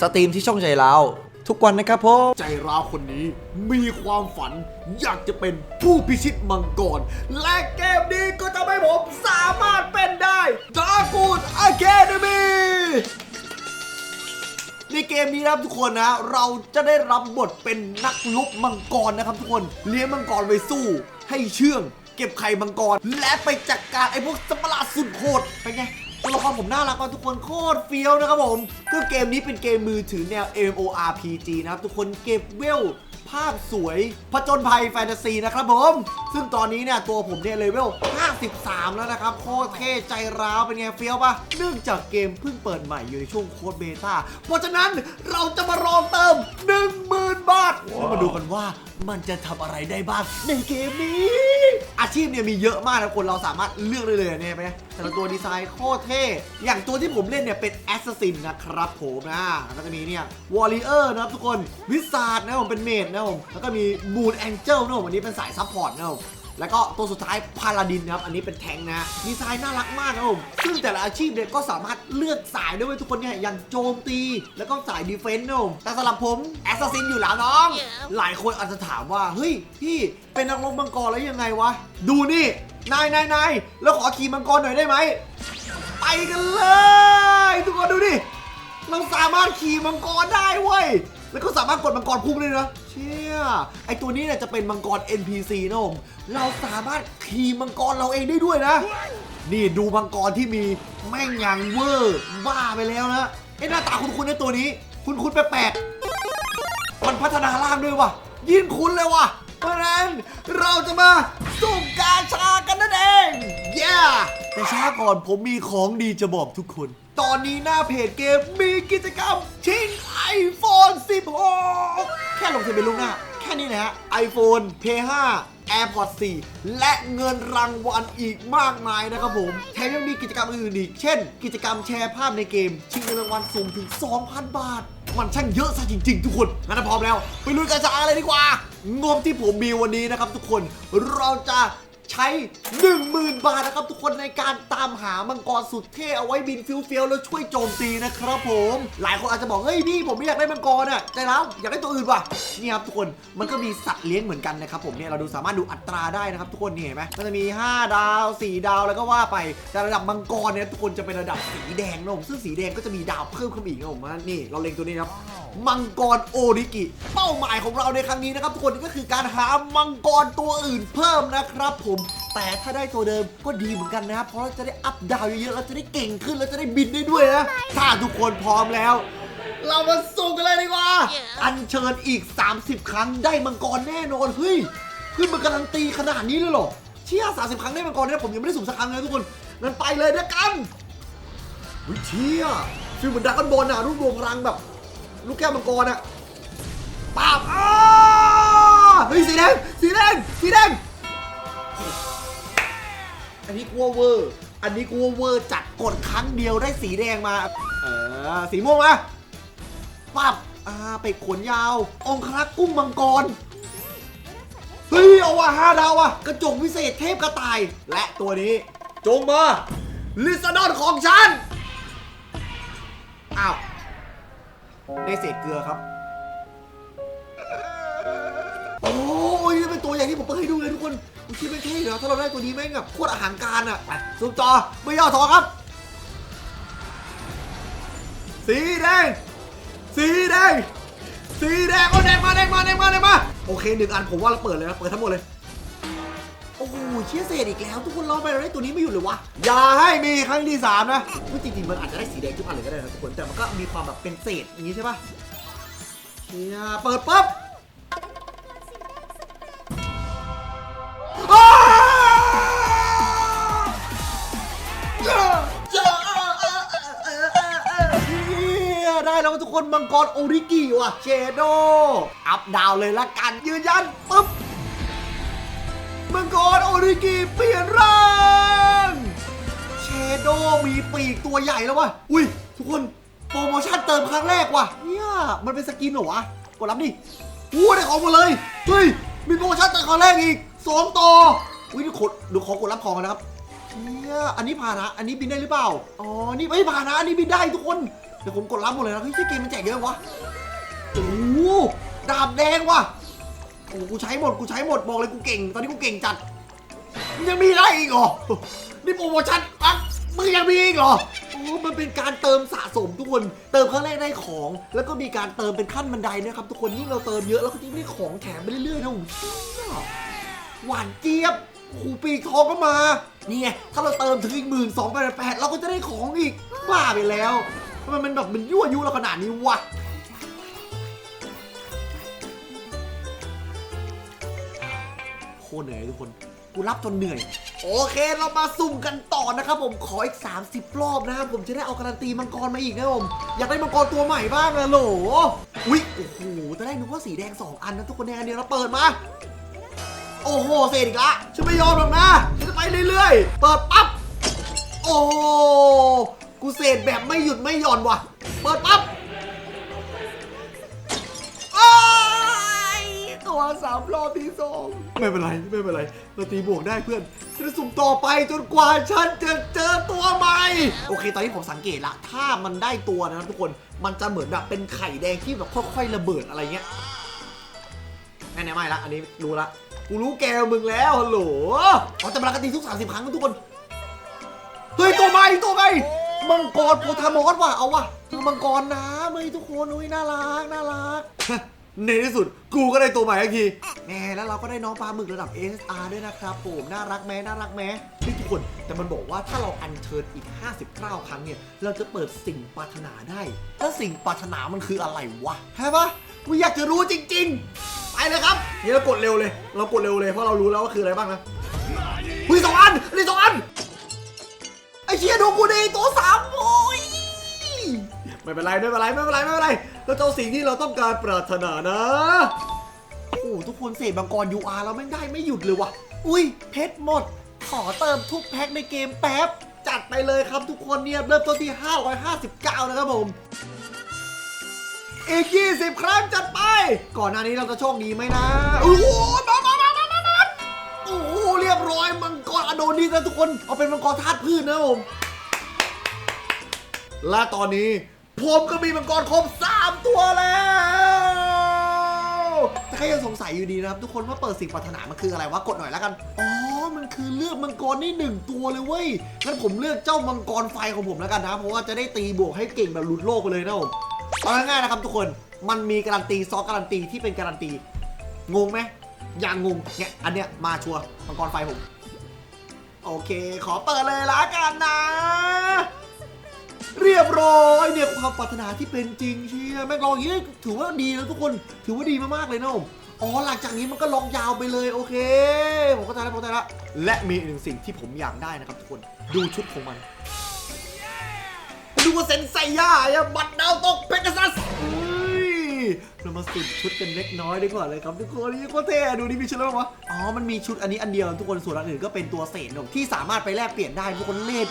สตรีมที่ช่องใจเราทุกวันนะครับผมใจร้าวคนนี้มีความฝันอยากจะเป็นผู้พิชิตมังกร และเกมนี้ก็จะให้ผมสามารถเป็นได้ดากูดอะเคเดมีในเกมนี้นะครับทุกคนนะ เราจะได้รับบทเป็นนักลบมังกรนะครับทุกคนเลี้ยงมังกรไว้สู้ ให้เชื่อง เก็บไข่มังกร และไปจัดการไอ้พวกสัตว์ปหลาสุดโหดเป็นไง ตัวละครผมน่ารักมากทุกคนโคตรเฟี้ยวนะครับผมก็เกมนี้เป็นเกมมือถือแนว MMORPG นะครับทุกคนเก็บเวลภาพสวยผจญภัยแฟนตาซีนะครับผม ซึ่งตอนนี้เนี่ยตัวผมเนี่ยเลเวล 53 แล้วนะครับ โคตรเท่ใจร้าวเป็นไงเฟี้ยวปะเนื่องจากเกมเพิ่งเปิดใหม่อยู่ในช่วงโค้ดเบต้า เพราะฉะนั้นเราจะมาลองเติม 10,000 บาทแล้วมาดูกันว่ามันจะทำอะไรได้บ้างในเกมนี้ อาชีพเนี่ยมีเยอะมากนะคนเราสามารถเลือกได้เลยเนี่ยไหมแต่ละตัวดีไซน์โคตรเท่ อย่างตัวที่ผมเล่นเนี่ยเป็นแอสซัสซินนะครับผมนะแล้วก็มีเนี่ยวอลเลเยอร์นะครับทุกคนวิสาดนะครับผมเป็นเมดนะครับผมแล้วก็มีบูนแองเจิลนะครับผมอันนี้เป็นสายซัพพอร์ตนะครับผม แล้วก็ตัวสุดท้ายพาลาดินนะครับ อันนี้เป็นแทงค์นะดีไซน์น่ารักมากนะครับผมซึ่งแต่ละอาชีพเนี่ยก็สามารถเลือกสายได้เว้ยทุกคนเนี่ยอย่างโจมตี แล้วก็สายดีเฟนส์นะครับผมแต่สำหรับผมแอสซัสซินอยู่แล้วน้อง หลายคนอาจจะถามว่า เฮ้ย พี่เป็นนักลงมังกรแล้วยังไงวะ ดูนี่ นายนายนายแล้วขอขี่มังกรหน่อยได้ไหมไปกันเลย ทุกคนดูดิ เราสามารถขี่มังกรได้เว้ย แล้วก็สามารถกดมังกรพุ่งเลยนะ เชี่ย ไอตัวนี้เนี่ยจะเป็นมังกร NPC นะผมเราสามารถขี่มังกรเราเองได้ด้วยนะ นี่ดูมังกรที่มีแม่งยังเวอร์บ้าไปแล้วนะไอหน้าตาคุณคุณในตัวนี้ คุณคุณแปลกๆมันพัฒนาร่างด้วยว่ะยิ่งคุ้นเลยว่ะ เพราะฉะนั้นเราจะมาสุ่มกาชากันนั่นเองเย้แต่ช้าก่อนผมมีของดีจะบอกทุกคน ตอนนี้หน้าเพจเกมมีกิจกรรมชิง iPhone 16 แค่ลงทะเบียนล่วงหน้า แค่นี้นะฮะ iPhone P5 AirPods 4 และเงินรางวัลอีกมากมายนะครับผม แถมยังมีกิจกรรมอื่นอีก เช่น กิจกรรมแชร์ภาพในเกม ชิงเงินรางวัลสูงถึง 2,000 บาท มันช่างเยอะซะจริง ๆ ทุกคน งั้นถ้าพร้อมแล้ว ไปลุยกันจาเลยดีกว่า งบที่ผมมีวันนี้นะครับทุกคน เราจะ ใช้ 10,000 บาทนะครับ ทุกคนในการตามหามังกรสุดเท่เอาไว้บินฟิวเฟียวแล้วช่วยโจมตีนะครับผม หลายคนอาจจะบอกเฮ้ยพี่ผมไม่อยากได้มังกรอะใจร้าวอยากได้ตัวอื่นว่ะนี่ครับทุกคนมันก็มีสัตว์เลี้ยงเหมือนกันนะครับผมเนี่ยเราดูสามารถดูอัตราได้นะครับทุกคนนี่เห็นไหมมันจะมี 5 ดาว 4 ดาวแล้วก็ว่าไปแต่ระดับมังกรเนี่ยทุกคนจะเป็นระดับสีแดงนะผมซึ่งสีแดงก็จะมีดาวเพิ่มขึ้นอีกนะผมนะนี่เราเล็งตัวนี้ครับ มังกรโอริกิ เป้าหมายของเราในครั้งนี้นะครับทุกคนก็คือการหามังกรตัวอื่นเพิ่มนะครับผมแต่ถ้าได้ตัวเดิมก็ดีเหมือนกันนะครับเพราะเราจะได้อัพดาวเยอะๆเราจะได้เก่งขึ้นเราจะได้บินได้ด้วยนะถ้าทุกคนพร้อมแล้ว เรามาส่งกันเลยดีกว่า อัญเชิญอีก 30 ครั้งได้มังกรแน่นอนเฮ้ยขึ้นมาการันตีขนาดนี้เลยเหรอเชี่ย30 ครั้งได้มังกรเนี่ยผมยังไม่ได้สุ่มสักครั้งเลยทุกคนงั้นไปเลยนะกันวิเชี่ยฟีลเหมือนดราก้อนบอลน่ะรูปรวมพลังแบบ ลูกแก้วมังกรอะปาบอ้าเฮ้ยสีแดงสีแดงสีแดงอันนี้กลัวเวอร์อันนี้กลัวเวอร์จัดกดครั้งเดียวได้สีแดงมาเออสีม่วงมาปับอ่าเป็ดขนยาว องครักษ์กุ้งมังกรเฮ้ยเอาว่ะห้าดาวว่ะกระจกวิเศษเทพกระต่าย และตัวนี้จงมาลิซาดอนของฉัน ได้เศษเกลือครับ โอ้ยนี่เป็นตัวอย่างที่ผมเปิดให้ดูเลยทุกคนผมคิดไม่เท่เหรอถ้าเราได้ตัวนี้แม่งแบบโคตรอาหารการอะไปซูมจอไม่ย่อถอครับ สีแดง สีแดง สีแดงโอ้แดงมาแดงมาแดงมาแดงมา โอเคหนึ่งอันผมว่าเราเปิดเลยนะ เปิดทั้งหมดเลย โอ้โหเชี่ยเศษอีกแล้ว ทุกคนรอไปเราได้ตัวนี้ไม่อยู่เลยวะอย่าให้มีครั้งที่สามนะพูดจริงๆมันอาจจะได้สีแดงทุกอันเลยก็ได้นะทุกคนแต่มันก็มีความแบบเป็นเศษอย่างนี้ใช่ปะเชี่ยเปิดปุ๊บอ้าวเจ้าเจ้าเออเออเออเออเออเออเชี่ยได้แล้วทุกคนมังกรโอริกิว่ะเชโด อัพดาวเลยละกันยืนยันปุ๊บ มังกรโอริกิเปลี่ยนร่างเชโดมีปีกตัวใหญ่แล้ววะอุ้ย ทุกคนโปรโมชั่นเติมครั้งแรกว่ะเนี่ยมันเป็นสกินเหรอวะกดรับดิอู้ได้ของหมดเลยเฮ้ยมีโปรโมชั่นเติมครั้งแรกอีกสองต่ออุ้ยดูขดดูขอกดรับของกันนะครับเนี่ยอันนี้ผ่านนะอันนี้บินได้หรือเปล่าอ๋อนี่ไม่ผ่านนะอันนี้บินได้ทุกคนเดี๋ยวผมกดรับหมดเลยนะเฮ้ยเกมมันแจกเยอะวะโอ้ดาบแดงว่ะ โอ้กูใช้หมดกูใช้หมดบอกเลยกูเก่ง ตอนนี้กูเก่งจัดมึงยังมีอะไรอีกเหรอนี่โปรโมชั่นอะมึงยังมีอีกเหรอโอ้มันเป็นการเติมสะสมทุกคน เติมครั้งแรกได้ของ แล้วก็มีการเติมเป็นขั้นบันไดนะครับ ทุกคนยิ่งเราเติมเยอะแล้วก็ยิ่งได้ของแถมไปเรื่อยๆนะผมหวานเจี๊ยบครูปีกทองก็มา นี่ไง ถ้าเราเติมถึงอีกหมื่นสองพันแปดเราก็จะได้ของอีกบ้าไปแล้วทำไมมันแบบมันยั่วยุเราขนาดนี้วะ คตรเหนื่อยทุกคน กูรับจนเหนื่อย โอเคเรามาสุ่มกันต่อนะครับผมขออีก 30 รอบนะครับผมจะได้เอาการันตีมังกรมาอีกนะครับผม อยากได้มังกรตัวใหม่บ้างนะโหลอุ๊ยโอ้โหจะได้นึกว่าสีแดง 2 อันนะทุกคนแดงอันเดียวเราเปิดมา โอ้โหเสร็จอีกละฉันไม่ยอมหรอกนะฉันจะไปเรื่อยๆ เปิดปั๊บโอ้โหกูเสร็จแบบไม่หยุดไม่หย่อนว่ะ เปิดปั๊บ ตัวสามรอบที่สองไม่เป็นไรไม่เป็นไรเราตีบวกได้เพื่อนจะสุ่มต่อไปจนกว่าฉันจะเจอตัวใหม่โอเค ตอนนี้ผมสังเกตละ ถ้ามันได้ตัวนะครับทุกคนมันจะเหมือนแบบเป็นไข่แดงที่แบบค่อยๆระเบิดอะไรเงี้ยแน่ๆไม่ละอันนี้รู้ละกูรู้แกมึงแล้วฮัลโหลอ๋อแต่มันรักกันตีทุก30ครั้งทุกคนเฮ้ยตัวใหม่ตัวใหม่มังกรโพธามอสว่ะเอาว่ะคือมังกรน้ำเฮ้ยทุกคนอุ้ยน่ารักน่ารัก ในที่สุดกูก็ได้ตัวใหม่อีกทีแหมแล้วเราก็ได้น้องปลาหมึกระดับ SR ด้วยนะครับผมน่ารักไหมน่ารักไหมนี่ทุกคนแต่มันบอกว่าถ้าเราอัญเชิญอีก 59 ครั้งเนี่ย เราจะเปิดสิ่งปรารถนาได้แล้วสิ่งปรารถนามันคืออะไรวะใช่ปะกูอยากจะรู้จริง ๆ ไปเลยครับเดี๋ยวเรากดเร็วเลย เรากดเร็วเลยเพราะเรารู้แล้วว่าคืออะไรบ้างนะเฮ้ยสองอันนี่สองอันไอ้เชียดูกูดีตัวสามโอ้ยไม่เป็นไรไม่เป็นไรไม่เป็นไรไม่เป็นไร เราจะเอาสิ่งที่เราต้องการปรารถนานะ โอ้โหทุกคนเสพบางกร UR เราไม่งได้ไม่หยุดเลยว่ะ อุ้ยเพชรหมด ขอเติมทุกแพ็คในเกมแป๊บ จัดไปเลยครับทุกคนเนี่ยเริ่มต้นที่ 559 นะครับผม อีก 20 ครั้งจัดไป ก่อนหน้านี้เราจะโชคดีไหมนะ โอ้โหมามามามามามาโอ้โหเรียบร้อยมังกรอโดนิสนะทุกคน เอาเป็นมังกรธาตุพืชนะผม และตอนนี้ ผมก็มีมังกรครบ 3ตัวแล้วแต่ใครยังสงสัยอยู่ดีนะครับ ทุกคนว่าเปิดสิ่งปรารถนามันคืออะไรวะกดหน่อยแล้วกัน อ๋อ มันคือเลือกมังกรนี่หนึ่งตัวเลยเว้ย งั้นผมเลือกเจ้ามังกรไฟของผมแล้วกันนะ เพราะว่าจะได้ตีบวกให้เก่งแบบหลุดโลกไปเลยนะผมเอาง่ายๆนะครับทุกคน มันมีการันตีซอสการันตีที่เป็นการันตี งงไหมอย่างงง เนี่ย อันเนี้ยมาชัวร์มังกรไฟผม โอเค ขอเปิดเลยละกันนะ เรียบร้อยเนี่ยความปรารถนาที่เป็นจริงเชียแม่งลองอย่างนี้ถือว่าดีนะทุกคนถือว่าดีมากๆเลยนะผมอ๋อหลังจากนี้มันก็ล็อกยาวไปเลยโอเค ผมก็ใจแล้วผมเข้าใจแล้วและมีอีกหนึ่งสิ่งที่ผมอยากได้นะครับทุกคนดูชุดของมันดูว่าเซนไซย่าบัตรดาวตกเพกาซัส เรามาสุดชุดกันเล็กน้อยดีกว่าเลยครับทุกคนนี่โคตรเท่ดูนี่มีชุดอะไรบ้างวะอ๋อมันมีชุดอันนี้อันเดียวทุกคนส่วนอันอื่นก็เป็นตัวเศษนมที่สามารถไปแลกเปลี่ยนได้ทุกคนเลท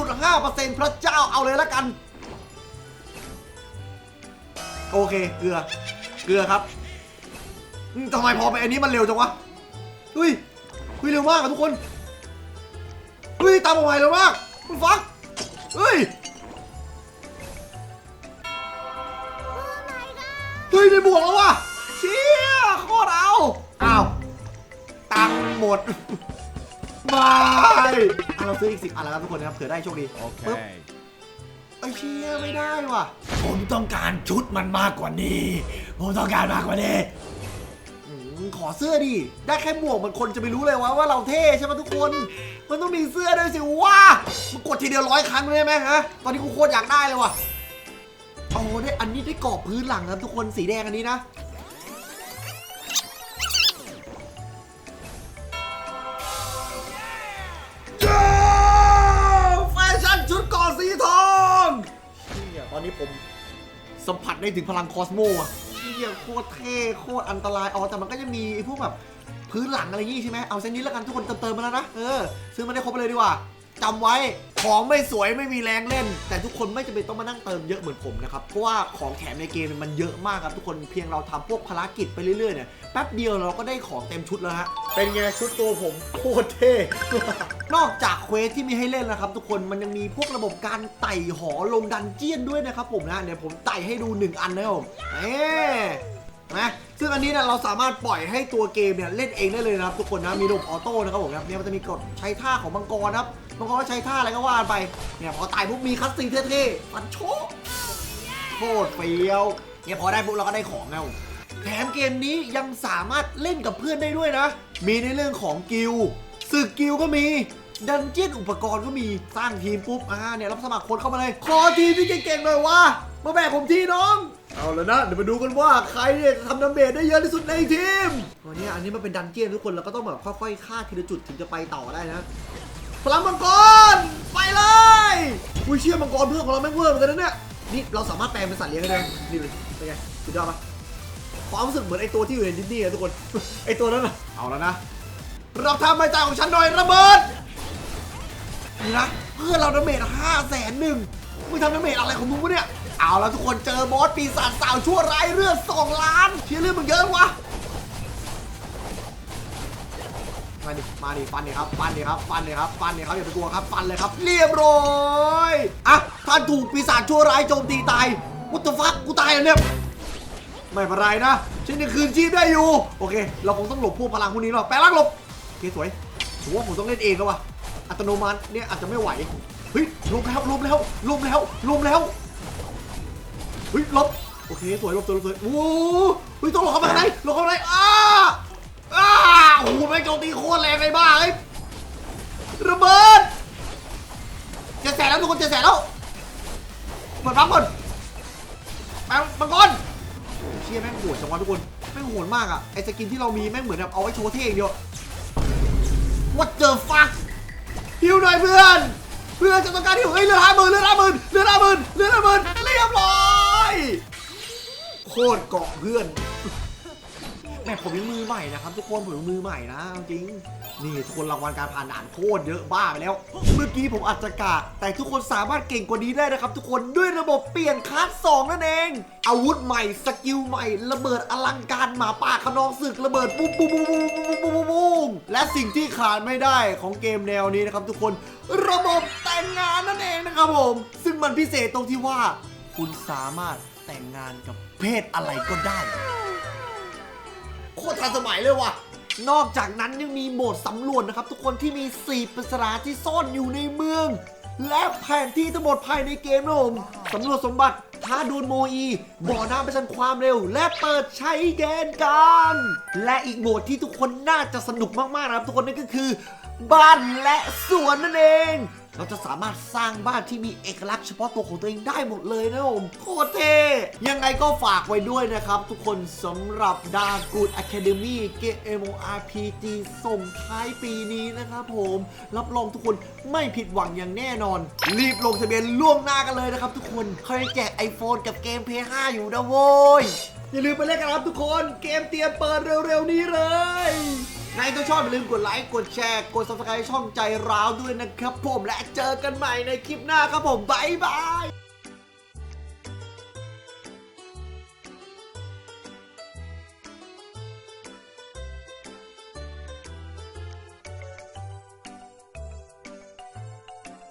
2.5%พระเจ้าเอาเลยละกัน โอเคเกลือเกลือครับทำไมพอไปอันนี้มันเร็วจังวะเฮ้ยเฮ้ยเร็วมากอะทุกคนเฮ้ยตามมาไวเร็วมากคุณฟักเฮ้ย ยได้บวกแล้วว่ะเชี่ยโคตรเอาอ้าวตังค์หมดบายอะเราซื้ออีกสิบอันแล้วครับทุกคนนะครับเผื่อได้โชคดีปึ๊บ Okay. ไอ้เชี่ยไม่ได้ว่ะ ผมต้องการชุดมันมากกว่านี้ ผมต้องการมากกว่านี้อืมขอเสื้อดิ ได้แค่หมวกมันคนจะไปรู้เลยว่าว่าเราเท่ใช่ไหมทุกคน มันต้องมีเสื้อด้วยสิว้ามันกดทีเดียวร้อยครั้งได้ไหมฮะ ตอนนี้กูโคตรอยากได้เลยว่ะ โอ้ได้อันนี้ได้กรอบพื้นหลังครับทุกคนสีแดงอันนี้นะจ้าแฟชั่นชุดเก่อสีทองเชี่ยตอนนี้ผมสัมผัสได้ถึงพลังคอสโมอะเชี่ยโคตรเท่โคตรอันตรายอ๋อแต่มันก็จะมีไอ้พวกแบบพื้นหลังอะไรอย่างงี้ใช่ไหมเอาเส้นนี้แล้วกันทุกคนเติมเติมมาแล้วนะเออซื้อมาได้ครบเลยดีกว่าจำไว้ ของไม่สวยไม่มีแรงเล่น แต่ทุกคนไม่จำเป็นต้องมานั่งเติมเยอะเหมือนผมนะครับ เพราะว่าของแถมในเกมมันเยอะมากครับทุกคนเพียงเราทำพวกภารกิจไปเรื่อยๆเนี่ยแป๊บเดียวเราก็ได้ของเต็มชุดแล้วฮะเป็นไงชุดตัวผมโคตรเท่ นอกจากเควสที่มีให้เล่นนะครับ ทุกคนมันยังมีพวกระบบการไต่หอลงดันเจียนด้วยนะครับผมนะเดี๋ยวผมไต่ให้ดู 1 อันนะครับผมเอ๊นะซึ่งอันนี้เนี่ยเราสามารถปล่อยให้ตัวเกมเนี่ยเล่นเองได้เลยนะครับทุกคนนะมีระบบออโต้นะครับผมนะเนี่ยมันจะมีกดใช้ท่าของมังกรนะครับ มังกรก็ใช้ท่าอะไรก็ว่าไป เนี่ยพอตายปุ๊บมีคัสซีนเท่ๆฟันโชกโคตรเฟี้ยว เนี่ยพอได้ปุ๊บเราก็ได้ของแล้วแถมเกมนี้ยังสามารถเล่นกับเพื่อนได้ด้วยนะ มีในเรื่องของกิลด์ศึกกิลก็มี ดันเจี้ยนอุปกรณ์ก็มีสร้างทีมปุ๊บอ่าเนี่ยรับสมัครคนเข้ามาเลย ขอทีมที่เก่งๆหน่อยวะมาแบกผมทีน้องเอาแล้วนะเดี๋ยวมาดูกันว่าใครเนี่ยทำดาเมจได้เยอะที่สุดในทีมวันนี้อันนี้มันเป็นดันเจี้ยนทุกคนเราก็ต้องแบบค่อยๆฆ่าทีละจุดถึงจะไปต่อได้นะ พลังมังกร ไปเลย อุ้ยเชี่ยมังกรเพื่อนของเราแม่งเวอร์เหมือนกันนะเนี่ย นี่เราสามารถแปลงเป็นสัตว์เลี้ยงได้เลยนี่เลยเป็นไงสุดยอดปะความรู้สึกเหมือนไอตัวที่อยู่ในดิสนีย์อะทุกคน ไอตัวนั้นอะเอาแล้วนะเราทำใบจ่ายของฉันหน่อยระเบิด นี่นะเพื่อนเราดาเมจห้าแสนหนึ่งมึงทำดาเมจอะไรของมึงวะเนี่ย เอาแล้วทุกคนเจอบอสปีศาจสาวชั่วร้ายเลือดสองล้านเชี่ยเลือดมึงเยอะวะ มาดิมาดิฟันดิครับฟันดิครับฟันดิครับฟันดิครับอย่าไปกลัวครับฟันเลยครับ เรียบร้อยอะท่านถูกปีศาจชั่วร้ายโจมตีตายวุตฟักกูตายแล้วเนี่ยไม่เป็นไรนะฉันยังคืนชีพได้อยู่โอเค เราคงต้องหลบพวกพลังพวกนี้หรอกแปลงร่างหลบโอเคสวยผมว่าผมต้องเล่นเองแล้ววะอัตโนมัติเนี่ยอาจจะไม่ไหวเฮ้ยลบแล้วลบแล้วลบแล้วลบแล้วเฮ้ยลบโอเคสวยลบสวยลบสวยโอ้โหเฮ้ยต้องหลบเข้ามาข้างในหลบเข้ามาข้างในอ้าอ้า โอ้โหไม่งโจมตีโคตรแรงเลยบ้าเอ้ยระเบิดจะแสนแล้วทุกคนจะแสนแล้วเปิดปั๊มก่อนแปงมังกรโอ้เชี่ยแม่งโหดจังวะทุกคนแม่งโหดมากอะไอสกินที่เรามีแม่งเหมือนแบบเอาไว้โชว์เท่อย่างเดียว What the fuck ฮิวหน่อยเพื่อนเพื่อนจะต้องการฮิวเฮ้ยเรือห้าหมื่นเรือห้าหมื่นเรือห้าหมื่นเรือห้าหมื่นเรียบร้อยโคตรเกาะเพื่อน แม่ผมยังมือใหม่นะครับทุกคนผมยังมือใหม่นะจริงนี่ทุกคนรางวัลการผ่านด่านโคตรเยอะบ้าไปแล้ว เมื่อกี้ผมอาจจะกากแต่ทุกคนสามารถเก่งกว่านี้ได้นะครับ ทุกคนด้วยระบบเปลี่ยนคลาสสองนั่นเอง อาวุธใหม่สกิลใหม่ ระเบิดอลังการหมาป่าขนองศึกระเบิดปุ๊บปุ๊บปุ๊บปุ๊บปุ๊บปุ๊บปุ๊บปุ๊บและสิ่งที่ขาดไม่ได้ของเกมแนวนี้นะครับ ทุกคนระบบแต่งงานนั่นเองนะครับผม ซึ่งมันพิเศษตรงที่ว่า คุณสามารถแต่งงานกับเพศอะไรก็ได้ โคตรทันสมัยเลยว่ะ นอกจากนั้นยังมีโหมดสำรวจนะครับ ทุกคนที่มี 4ปริศนาที่ซ่อนอยู่ในเมือง และแผนที่ทั้งหมดภายในเกมนะผมสำรวจสมบัติท้าดวลโมอีบ่อน้ำประชันความเร็ว และเปิดใช้แกนกลางและอีกโหมดที่ทุกคนน่าจะสนุกมากๆนะครับ ทุกคนนั่นก็คือ บ้านและสวนนั่นเอง เราจะสามารถสร้างบ้านที่มีเอกลักษณ์เฉพาะตัวของตัวเองได้หมดเลยนะผมโคตรเท่ยังไงก็ฝากไว้ด้วยนะครับ ทุกคนสำหรับดากูดอะคาเดมี่เกม MMORPG ส่งท้ายปีนี้นะครับผม รับรองทุกคนไม่ผิดหวังอย่างแน่นอน รีบลงทะเบียนล่วงหน้ากันเลยนะครับทุกคนเขายังแจก iPhone กับเกม PS5 อยู่นะโว้ยอย่าลืมไปเล่นกันะครับทุกคน เกมเตรียมเปิดเร็วๆนี้เลย ในตัวชอบอย่าลืมกดไลค์ กดแชร์ กด subscribe ช่องใจร้าวด้วยนะครับผม และเจอกันใหม่ในคลิปหน้าครับผม บ๊ายบาย